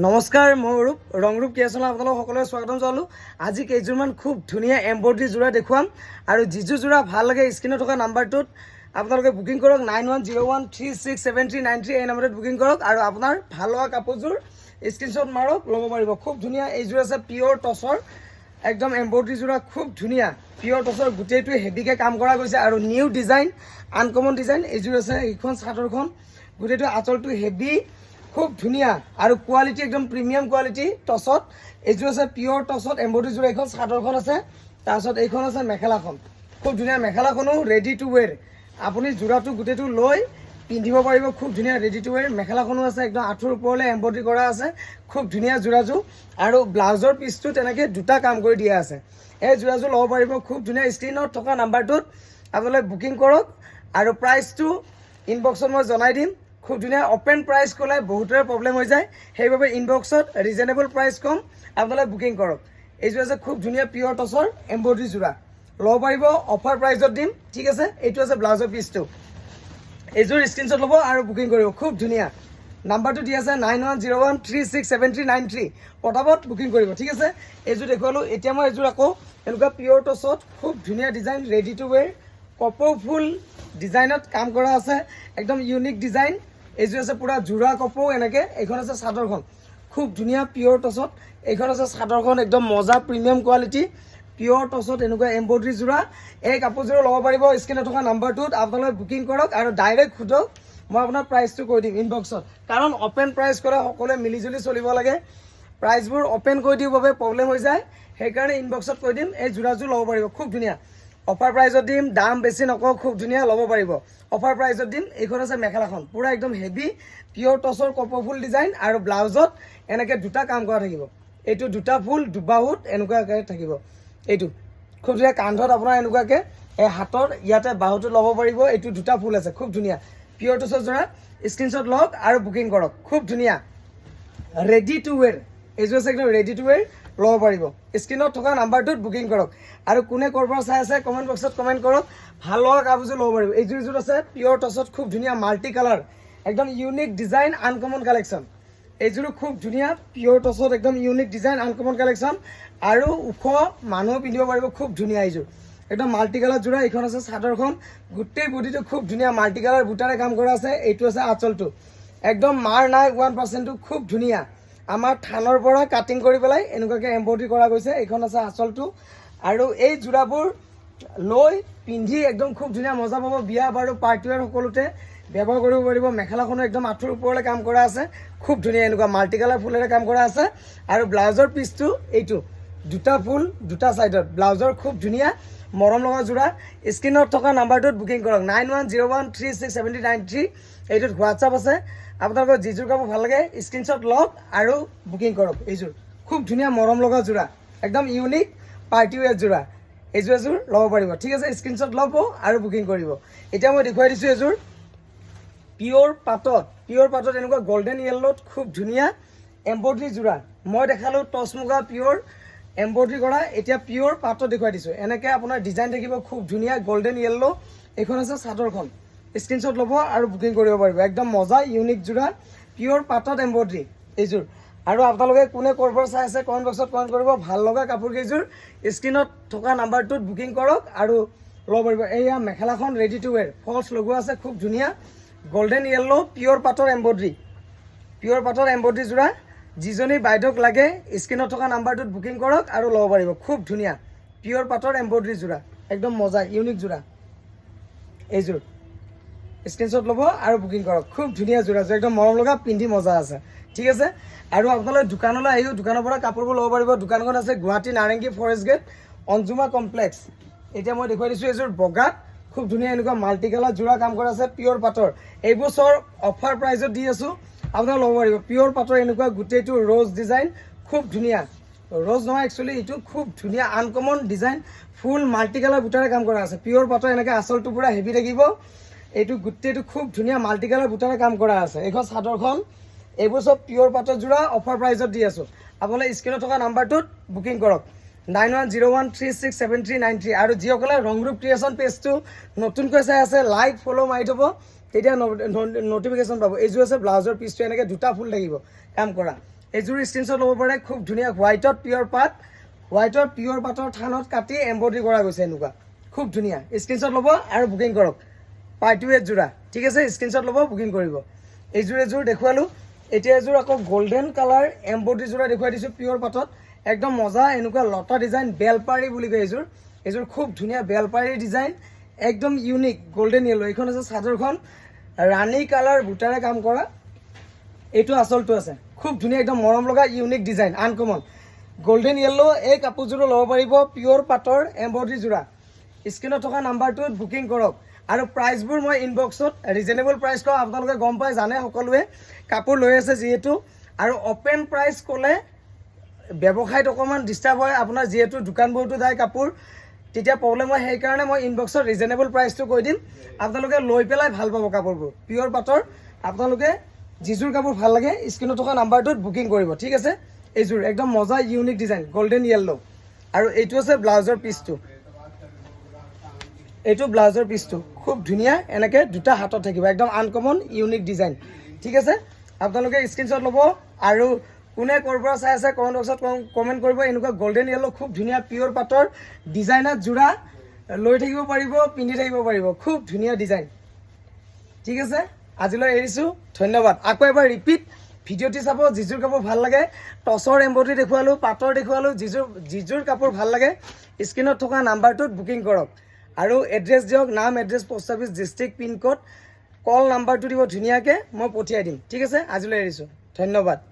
নমস্কাৰ, মই ৰূপ ৰংৰূপ ক্ৰিয়েশ্যনত আপোনালোক সকলোৱে স্বাগতম জনালোঁ। আজি কেইযোৰমান খুব ধুনীয়া এম্ব্ৰইডাৰী যোৰা দেখুৱাম আৰু যিযোৰ যোৰা ভালো লাগে স্ক্ৰীণত থকা নাম্বাৰটোত আপোনালোকে বুকিং কৰক, nine one zero' one three six seven three nine three, এই নাম্বাৰটোত বুকিং কৰক আৰু আপোনাৰ ভালো লগা কাপোৰযোৰ স্ক্ৰীণশ্বট মাৰক, ল'ব পাৰিব। খুব ধুনীয়া এইযোৰ আছে পিয়'ৰ টচৰ, একদম এম্ব্ৰইডাৰী যোৰা, খুব ধুনীয়া। পিয়'ৰ টচৰ, গোটেইটোৱে হেভিকৈ কাম কৰা গৈছে আৰু নিউ ডিজাইন, আনকমন ডিজাইন এইযোৰ আছে এইখন, চাদৰখন, গোটেইটো আঁচলটো হেভি। খুব ধুনীয়া আৰু কোৱালিটি একদম প্ৰিমিয়াম কোৱালিটি টচত এইযোৰ আছে পিয়'ৰ টচত এম্ব্ৰইডাৰী যোৰা এইখন, চাদৰখন আছে, তাৰপিছত এইখন আছে মেখেলাখন। খুব ধুনীয়া, মেখেলাখনো ৰেডি টু ৱেৰ আপুনি যোৰাটো, গোটেইটো লৈ পিন্ধিব পাৰিব, খুব ধুনীয়া ৰেডি টু ৱেৰ মেখেলাখনো আছে একদম আঁঠুৰ ওপৰলৈ এম্ব্ৰইডাৰী কৰা আছে, খুব ধুনীয়া যোৰাযোৰ। আৰু ব্লাউজৰ পিচটো তেনেকৈ দুটা কাম কৰি দিয়া আছে। এই যোৰাযোৰ ল'ব পাৰিব, খুব ধুনীয়া স্ক্ৰীণত থকা নাম্বাৰটোত আপোনালোকে বুকিং কৰক। আৰু প্ৰাইচটো ইনবক্সত মই জনাই দিম। খুব ধুনীয়া অপেন প্ৰাইচ ক'লে বহুতৰে প্ৰব্লেম হৈ যায়। সেইবাবে ইনবক্সত ৰিজনেবল প্ৰাইচ কম। আপোনালোকে বুকিং কৰক। এইযোৰ আছে খুব ধুনীয়া পিয়'ৰ টচৰ এম্ব্ৰইডাৰী যোৰা। ল'ব পাৰিব অফাৰ প্ৰাইচত দিম। ঠিক আছে? এইটো আছে ব্লাউজৰ পিচটো এইযোৰ স্ক্ৰীণশ্বট ল'ব আৰু বুকিং কৰিব। খুব ধুনীয়া। নাম্বাৰটো দি আছে nine one zero' one three six seven three nine three পটাপট বুকিং কৰিব। ঠিক আছে? এইযোৰ দেখুৱালোঁ। এতিয়া মই এইযোৰ আকৌ এনেকুৱা পিয়'ৰ টচত খুব ধুনীয়া ডিজাইন ৰেডি টু ৱেৰ কপৌ ফুল ডিজাইনত কাম কৰা আছে। একদম ইউনিক ডিজাইন এইযোৰ আছে পূৰা যোৰা কপৌ এনেকৈ। এইখন আছে চাদৰখন। খুব ধুনীয়া পিয়'ৰ টচত এইখন আছে চাদৰখন একদম মজা প্ৰিমিয়াম কোৱালিটি পিয়'ৰ টচত এনেকুৱা এম্ব্ৰইডাৰী যোৰা এই কাপোৰযোৰ ল'ব পাৰিব স্ক্ৰীণত থকা নাম্বাৰটোত আপোনালোকে বুকিং কৰক আৰু ডাইৰেক্ট সোধক। মই আপোনাৰ প্ৰাইচটো কৈ দিম ইনবক্সত কাৰণ অপেন প্ৰাইচ কৰে সকলোৱে মিলিজুলি চলিব লাগে। প্ৰাইচবোৰ অপেন কৰি দিওঁ বাবে প্ৰব্লেম হৈ যায়। সেইকাৰণে ইনবক্সত কৈ দিম এই যোৰাযোৰ ল'ব পাৰিব। খুব ধুনীয়া। অফাৰ প্ৰাইজত দিম, দাম বেছি নকওঁ, খুব ধুনীয়া, ল'ব পাৰিব। অফাৰ প্ৰাইজত দিম, এইখন আছে মেখেলাখন, পূৰা একদম হেভি পিয়'ৰ টচৰ কপৌ ফুল ডিজাইন আৰু ব্লাউজত এনেকৈ দুটা কাম কৰা থাকিব। এইটো দুটা ফুল দুবাহুত এনেকুৱাকৈ থাকিব। এইটো, খুব ধুনীয়া, কান্ধত আপোনাৰ এনেকুৱাকৈ, এই হাতৰ ইয়াতে বাহুটো ল'ব পাৰিব, এইটো দুটা ফুল আছে, খুব ধুনীয়া। পিয়'ৰ টচৰ যোৰা স্ক্ৰীণশ্বট লওক আৰু বুকিং কৰক, খুব ধুনীয়া। ৰেডি টু ৱেৰ এইযোৰ আছে একদম ৰেডি টু ৱেৰ ল'ব পাৰিব। স্ক্ৰীণত থকা নাম্বাৰটোত বুকিং কৰক। আৰু কোনে ক'ৰ পৰা চাই আছে কমেণ্ট বক্সত কমেণ্ট কৰক। ভালো লগা কাপোৰযোৰ ল'ব পাৰিব। এইযোৰ যোৰ আছে পিয়'ৰ টচত খুব ধুনীয়া মাল্টি কালাৰ একদম ইউনিক ডিজাইন আনকমন কালেকশ্যন এইযোৰো খুব ধুনীয়া পিয়'ৰ টচত একদম ইউনিক ডিজাইন আনকমন কালেকশ্যন আৰু ওখ মানুহ পিন্ধিব পাৰিব, খুব ধুনীয়া এইযোৰ। একদম মাল্টি কালাৰ যোৰা, এইখন আছে চাদৰখন গোটেই বডিটো খুব ধুনীয়া মাল্টি কালাৰ বুটাৰে কাম কৰা আছে। এইটো আছে আঁচলটো। একদম মাৰ নাই ওৱান পাৰ্চেণ্টটো খুব ধুনীয়া। আমাৰ থানৰ পৰা কাটিং কৰি পেলাই এনেকুৱাকৈ এম্ব্ৰইডাৰী কৰা গৈছে। এইখন আছে আঁচলটো। আৰু এই যোৰাবোৰ লৈ পিন্ধি একদম খুব ধুনীয়া মজা পাব। বিয়া বাৰু পাৰ্টি ৱেৰ সকলোতে ব্যৱহাৰ কৰিব পাৰিব। মেখেলাখনো একদম আঁঠুৰ ওপৰলৈ কাম কৰা আছে। খুব ধুনীয়া এনেকুৱা মাল্টি কালাৰ ফুলেৰে কাম কৰা আছে। আৰু ব্লাউজৰ পিচটো এইটো। দুটা ফুল দুটা ছাইডত ব্লাউজৰ খুব ধুনীয়া। মৰম লগা যোৰা স্ক্ৰীণত থকা নাম্বাৰটোত বুকিং কৰক। Nine one zero' one three six seventy nine three, এইটোত হোৱাটছআপ আছে। আপোনালোকৰ যিযোৰ কাপোৰ ভালো লাগে স্ক্ৰীণশ্বট লওক আৰু বুকিং কৰক এইযোৰ খুব ধুনীয়া মৰম লগা যোৰা একদম ইউনিক পাৰ্টি ৱেৰ যোৰা এইযোৰ এযোৰ ল'ব পাৰিব। ঠিক আছে স্ক্ৰীণশ্বট ল'ব আৰু বুকিং কৰিব। এতিয়া মই দেখুৱাই দিছোঁ এযোৰ পিয়'ৰ পাতত পিয়'ৰ পাতত এনেকুৱা গল্ডেন য়েল্লত খুব ধুনীয়া এম্ব্ৰইডাৰী যোৰা মই দেখালোঁ টচ মুগা পিয়'ৰ এম্ব্ৰইডাৰী কৰা, এতিয়া পিয়'ৰ পাতত দেখুৱাই দিছোঁ। এনেকৈ আপোনাৰ ডিজাইন থাকিব খুব ধুনীয়া গল্ডেন য়েল্ল' এইখন আছে চাদৰখন। স্ক্ৰীণশ্বট ল'ব আৰু বুকিং কৰিব পাৰিব। একদম মজা ইউনিক যোৰা, পিয়'ৰ পাতত এম্ব্ৰইডাৰী। এইযোৰ। আৰু আপোনালোকে কোনে ক'ৰ চাই আছে কমেণ্ট বক্সত কমেণ্ট কৰিব। ভালো লগা কাপোৰ কেইযোৰ। স্ক্ৰীণত থকা নাম্বাৰটোত বুকিং কৰক আৰু ল'ব পাৰিব। এইয়া মেখেলাখন ৰেডি টু ৱেৰ ফলছ লগোৱা আছে, খুব ধুনীয়া। গল্ডেন য়েল্ল' পিয়'ৰ পাটৰ এম্ব্ৰইডাৰী। পিয়'ৰ পাটৰ এম্ব্ৰইডাৰী যোৰা। যিজনী বাইদেউক লাগে, স্ক্ৰীণত থকা নাম্বাৰটোত বুকিং কৰক আৰু ল'ব পাৰিব। খুব ধুনীয়া। পিয়'ৰ পাটৰ এম্ব্ৰইডাৰী যোৰা। একদম মজা ইউনিক যোৰা। এইযোৰ স্ক্ৰীণশ্বট ল'ব আৰু বুকিং কৰক। খুব ধুনীয়া যোৰা যোৰা। একদম মৰম লগা, পিন্ধি মজা আছে। ঠিক আছে? আৰু আপোনালোকে দোকানলৈ আহিও দোকানৰ পৰা কাপোৰবোৰ ল'ব পাৰিব। দোকানখন আছে Guwahati Narengi forest gate Anjuma complex এতিয়া মই দেখুৱাই দিছোঁ এযোৰ বগাত খুব ধুনীয়া এনেকুৱা মাল্টি কালাৰ যোৰা কাম কৰা আছে পিয়'ৰ পাটৰ এইবোৰ চৰ অফাৰ প্ৰাইজত দি আছোঁ। আপোনালোকে ল'ব পাৰিব। পিয়'ৰ পাটৰ এনেকুৱা গোটেইটো ৰ'জ ডিজাইন খুব ধুনীয়া। ৰ'জ নহয় একচুৱেলি এইটো খুব ধুনীয়া uncommon design full multi colour বুটাৰে কাম কৰা আছে। পিয়'ৰ পাটৰ এনেকৈ আঁচলটো পূৰা হেভি থাকিব এইটো গোটেইটো খুব ধুনীয়া মাল্টি কালাৰ বুটাৰে কাম কৰা আছে। এইখন চাদৰখন, এইবোৰ চব পিয়'ৰ পাটৰ যোৰা অফাৰ প্ৰাইজত দি আছোঁ। আপোনালোকে স্ক্ৰীণত থকা নাম্বাৰটোত বুকিং কৰক। Nine one zero' one three six seven three nine three আৰু যিসকলে ৰংৰূপ ক্ৰিয়েশ্যন পেজটো নতুনকৈ চাই আছে লাইক ফ'ল' মাৰি থ'ব, তেতিয়া নটিফিকেশ্যন পাব। এইযোৰ আছে ব্লাউজৰ পিচটো এনেকৈ দুটা ফুল থাকিব কাম কৰা। এইযোৰ স্ক্ৰীনশ্বট ল'ব পাৰে, খুব ধুনীয়া হোৱাইটত পিয়ৰ পাত। হোৱাইটৰ পিয়ৰ পাতৰ থানত কাটি এম্ব্ৰইডাৰী কৰা গৈছে এনেকুৱা। খুব ধুনীয়া। স্ক্ৰীনশ্বট ল'ব আৰু বুকিং কৰক। পাৰ্টি ৱেৰ যোৰা ঠিক আছে স্ক্ৰীনশ্বট ল'ব বুকিং কৰিব। এইযোৰ এযোৰ দেখুৱালোঁ। এতিয়া এযোৰ আকৌ গল্ডেন কালাৰ এম্ব্ৰইডাৰী যোৰা দেখুৱাই দিছোঁ পিয়ৰ পাতত। একদম মজা, এনেকুৱা লতা ডিজাইন বেলপাৰী বুলি কয় এইযোৰ। এইযোৰ খুব ধুনীয়া বেলপাৰী ডিজাইন একদম ইউনিক গল্ডেন য়েল্লো এইখন আছে চাদৰখন, ৰাণী কালাৰ বুটাৰে কাম কৰা। এইটো আচলটো আছে। খুব ধুনীয়া, একদম মৰম লগা unique design uncommon golden yellow এই কাপোৰযোৰো ল'ব পাৰিব পিয়ৰ পাটৰ এম্ব্ৰইডাৰী যোৰা। স্ক্ৰীণত থকা নাম্বাৰটোত বুকিং কৰক। আৰু প্ৰাইচবোৰ মই ইনবক্সত ৰিজনেবল প্ৰাইচ কওঁ আপোনালোকে গম পাই জানে সকলোৱে। কাপোৰ লৈ আছে যিহেতু। আৰু অ'পেন প্ৰাইচ ক'লে ব্যৱসায়ত অকণমান ডিষ্টাৰ্ব হয়। আপোনাৰ যিহেতু দোকানবোৰতো যায় কাপোৰ, তেতিয়া প্ৰব্লেম হয়। সেইকাৰণে মই ইনবক্সত ৰিজনেবল প্ৰাইচটো কৈ দিম। আপোনালোকে লৈ পেলাই ভালো পাব কাপোৰবোৰ। পিয়ৰ পাটৰ আপোনালোকে যিযোৰ কাপোৰ ভালো লাগে, স্ক্ৰীণত থকা নাম্বাৰটোত বুকিং কৰিব। ঠিক আছে? এইযোৰ, একদম মজা ইউনিক ডিজাইন গল্ডেন য়েল্লো আৰু এইটো আছে ব্লাউজৰ পিচটো এইটো ব্লাউজৰ পিচটো খুব ধুনীয়া, এনেকৈ দুটা হাতত থাকিব। একদম আনকমন ইউনিক ডিজাইন ঠিক আছে? আপোনালোকে স্ক্ৰীনশ্বট ল'ব আৰু কোনে ক'ৰ পৰা চাই আছে কমেণ্ট বক্সত কমেণ্ট কৰিব। এনেকুৱা গল্ডেন য়েল্লো খুব ধুনীয়া পিয়ৰ পাটৰ ডিজাইনাৰ যোৰা লৈ থাকিব পাৰিব, পিন্ধি থাকিব পাৰিব। খুব ধুনীয়া ডিজাইন ঠিক আছে? আজিলৈ এৰিছোঁ। ধন্যবাদ। আকৌ এবাৰ ৰিপিট ভিডিঅ'টি চাব যিযোৰ কাপোৰ ভালো লাগে। টচৰ এম্ব্ৰইডাৰী দেখুৱালোঁ, পাটৰ দেখুৱালোঁ যিযোৰ যিযোৰ কাপোৰ ভালো লাগে। স্ক্ৰীণত থকা নাম্বাৰটোত বুকিং কৰক। আৰু এড্ৰেছ দিয়ক, নাম address post office district pincode call নাম্বাৰটো দিব ধুনীয়াকৈ, মই পঠিয়াই দিম। ঠিক আছে? আজিলৈ এৰিছোঁ। ধন্যবাদ।